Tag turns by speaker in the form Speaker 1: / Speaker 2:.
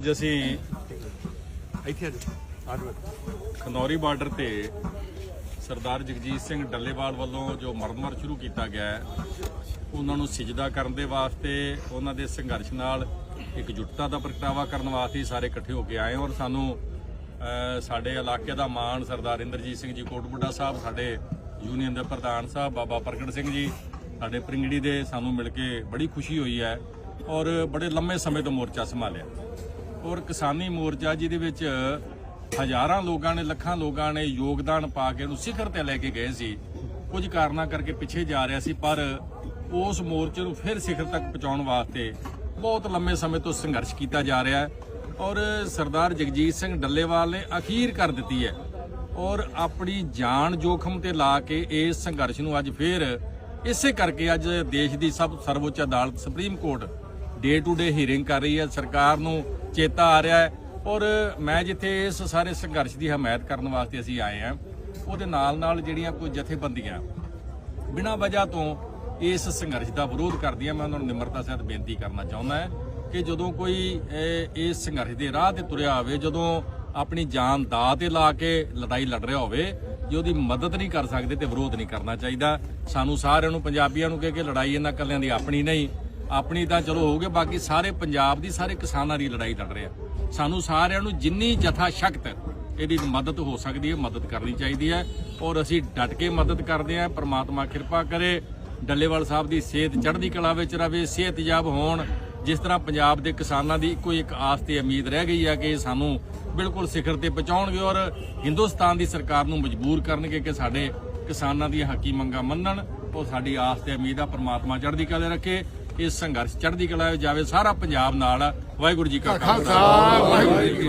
Speaker 1: ਅੱਜ ਅਸੀਂ
Speaker 2: ਇੱਥੇ ਆ
Speaker 1: ਖਨੌਰੀ ਬਾਰਡਰ ਤੇ ਸਰਦਾਰ ਜਗਜੀਤ ਸਿੰਘ ਡੱਲੇਵਾਲ ਵੱਲੋਂ ਜੋ ਮਰਮਰ ਸ਼ੁਰੂ ਕੀਤਾ ਗਿਆ ਹੈ ਉਹਨਾਂ ਨੂੰ ਸਿਜਦਾ ਕਰਨ ਦੇ ਵਾਸਤੇ ਉਹਨਾਂ ਦੇ ਸੰਘਰਸ਼ ਨਾਲ ਇਕਜੁੱਟਤਾ ਦਾ ਪ੍ਰਗਟਾਵਾ ਕਰਨ ਵਾਸਤੇ ਸਾਰੇ ਇਕੱਠੇ ਹੋ ਕੇ ਆਏ ਔਰ ਸਾਨੂੰ ਸਾਡੇ ਇਲਾਕੇ ਦਾ ਮਾਣ ਸਰਦਾਰ ਇੰਦਰਜੀਤ ਸਿੰਘ ਜੀ ਕੋਟਬੁੱਢਾ ਸਾਹਿਬ ਸਾਡੇ ਯੂਨੀਅਨ ਦੇ ਪ੍ਰਧਾਨ ਸਾਹਿਬ ਬਾਬਾ ਪ੍ਰਗਟ ਸਿੰਘ ਜੀ ਸਾਡੇ ਪ੍ਰਿੰਗੜੀ ਦੇ ਸਾਨੂੰ ਮਿਲ ਕੇ ਬੜੀ ਖੁਸ਼ੀ ਹੋਈ ਹੈ ਔਰ ਬੜੇ ਲੰਮੇ ਸਮੇਂ ਤੋਂ ਮੋਰਚਾ ਸੰਭਾਲਿਆ। ਔਰ ਕਿਸਾਨੀ ਮੋਰਚਾ ਜਿਹਦੇ ਵਿੱਚ ਹਜ਼ਾਰਾਂ ਲੋਕਾਂ ਨੇ, ਲੱਖਾਂ ਲੋਕਾਂ ਨੇ ਯੋਗਦਾਨ ਪਾ ਕੇ ਉਹਨੂੰ ਸਿਖਰ ਤੇ ਲੈ ਕੇ ਗਏ ਸੀ। ਕੁਝ ਕਾਰਨਾਂ ਕਰਕੇ ਪਿੱਛੇ ਜਾ ਰਿਹਾ ਸੀ, ਪਰ ਉਸ ਮੋਰਚੇ ਨੂੰ ਫਿਰ ਸਿਖਰ ਤੱਕ ਪਹੁੰਚਾਉਣ ਵਾਸਤੇ ਬਹੁਤ ਲੰਮੇ ਸਮੇਂ ਤੋਂ ਸੰਘਰਸ਼ ਕੀਤਾ ਜਾ ਰਿਹਾ ਹੈ। ਔਰ ਸਰਦਾਰ ਜਗਜੀਤ ਸਿੰਘ ਡੱਲੇਵਾਲ ਨੇ ਅਖੀਰ ਕਰ ਦਿੱਤੀ ਹੈ। ਔਰ ਆਪਣੀ ਜਾਨ ਜੋਖਮ ਤੇ ਲਾ ਕੇ ਇਸ ਸੰਘਰਸ਼ ਨੂੰ ਅੱਜ ਫੇਰ ਇਸੇ ਕਰਕੇ ਅੱਜ ਦੇਸ਼ ਦੀ ਸਭ ਸਰਵਉੱਚ ਅਦਾਲਤ supreme court day to day hearing ਕਰ ਰਹੀ ਹੈ, ਸਰਕਾਰ ਨੂੰ ਚੇਤਾ ਆ ਰਿਹਾ ਹੈ। ਔਰ ਮੈਂ ਜਿੱਥੇ ਇਸ ਸਾਰੇ ਸੰਘਰਸ਼ ਦੀ ਹਮਾਇਤ ਕਰਨ ਵਾਸਤੇ ਅਸੀਂ ਆਏ ਹਾਂ, ਉਹਦੇ ਨਾਲ ਨਾਲ ਜਿਹੜੀਆਂ ਕੋਈ ਜਥੇਬੰਦੀਆਂ ਬਿਨਾਂ ਵਜ੍ਹਾ ਤੋਂ ਇਸ ਸੰਘਰਸ਼ ਦਾ ਵਿਰੋਧ ਕਰਦੀਆਂ, ਮੈਂ ਉਹਨਾਂ ਨੂੰ ਨਿਮਰਤਾ ਸਹਿਤ ਬੇਨਤੀ ਕਰਨਾ ਚਾਹੁੰਦਾ ਹਾਂ ਕਿ ਜਦੋਂ ਕੋਈ ਇਸ ਸੰਘਰਸ਼ ਦੇ ਰਾਹ ਤੇ ਤੁਰਿਆ ਹੋਵੇ ਜਦੋਂ ਆਪਣੀ ਜਾਨ ਦਾ ਤੇ ਲਾ ਕੇ ਲੜਾਈ ਲੜ ਰਿਹਾ ਹੋਵੇ, ਜੇ ਉਹਦੀ ਮਦਦ ਨਹੀਂ ਕਰ ਸਕਦੇ ਤੇ ਵਿਰੋਧ ਨਹੀਂ ਕਰਨਾ ਚਾਹੀਦਾ। ਸਾਨੂੰ ਸਾਰਿਆਂ ਨੂੰ, ਪੰਜਾਬੀਆਂ ਨੂੰ ਕਹਿ ਕਿ ਲੜਾਈ ਇਹਨਾਂ ਕੱਲਿਆਂ ਦੀ ਆਪਣੀ ਨਹੀਂ ਆਪਣੀ ਤਾਂ ਚਲੋ ਹੋਊਗੇ ਬਾਕੀ ਸਾਰੇ ਪੰਜਾਬ ਦੀ ਸਾਰੇ ਕਿਸਾਨਾਂ ਦੀ ਲੜਾਈ ਲੜ ਰਿਹਾ ਸਾਨੂੰ ਸਾਰਿਆਂ ਨੂੰ ਜਿੰਨੀ ਜਥਾ ਸ਼ਕਤ ਇਹਦੀ ਮਦਦ ਹੋ ਸਕਦੀ ਹੈ, ਮਦਦ ਕਰਨੀ ਚਾਹੀਦੀ ਹੈ। ਔਰ ਅਸੀਂ ਡਟ ਕੇ ਮਦਦ ਕਰਦੇ ਹਾਂ, ਪ੍ਰਮਾਤਮਾ ਕਿਰਪਾ ਕਰੇ, ਡੱਲੇਵਾਲ ਸਾਹਿਬ ਦੀ ਸਿਹਤ ਚੜ੍ਹਦੀ ਕਲਾ ਵਿੱਚ ਰਵੇ, ਸਿਹਤਯਾਬ ਹੋਣ। ਜਿਸ ਤਰ੍ਹਾਂ ਪੰਜਾਬ ਦੇ ਕਿਸਾਨਾਂ ਦੀ ਇੱਕੋ ਇੱਕ ਆਸ ਤੇ ਉਮੀਦ ਰਹਿ ਗਈ ਹੈ ਕਿ ਸਾਨੂੰ ਬਿਲਕੁਲ ਸਿਖਰ ਤੇ ਪਹੁੰਚਾਉਣਗੇ ਔਰ ਹਿੰਦੁਸਤਾਨ ਦੀ ਸਰਕਾਰ ਨੂੰ ਮਜਬੂਰ ਕਰਨਗੇ ਕਿ ਸਾਡੇ ਕਿਸਾਨਾਂ ਦੀਆਂ ਹੱਕੀ ਮੰਗਾਂ ਮੰਨਣ। ਉਹ ਸਾਡੀ ਆਸ ਤੇ ਉਮੀਦ ਆ, ਪ੍ਰਮਾਤਮਾ ਚੜ੍ਹਦੀ ਕਲਾ ਰੱਖੇ। ਇਸ ਸੰਘਰਸ਼ ਚੜ੍ਹਦੀ ਕਲਾ ਵਿੱਚ ਜਾਵੇ ਸਾਰਾ ਪੰਜਾਬ ਨਾਲ। ਵਾਹਿਗੁਰੂ ਜੀ ਕਾ ਖਾਲਸਾ ਵਾਹਿਗੁਰੂ ਜੀ ਕੀ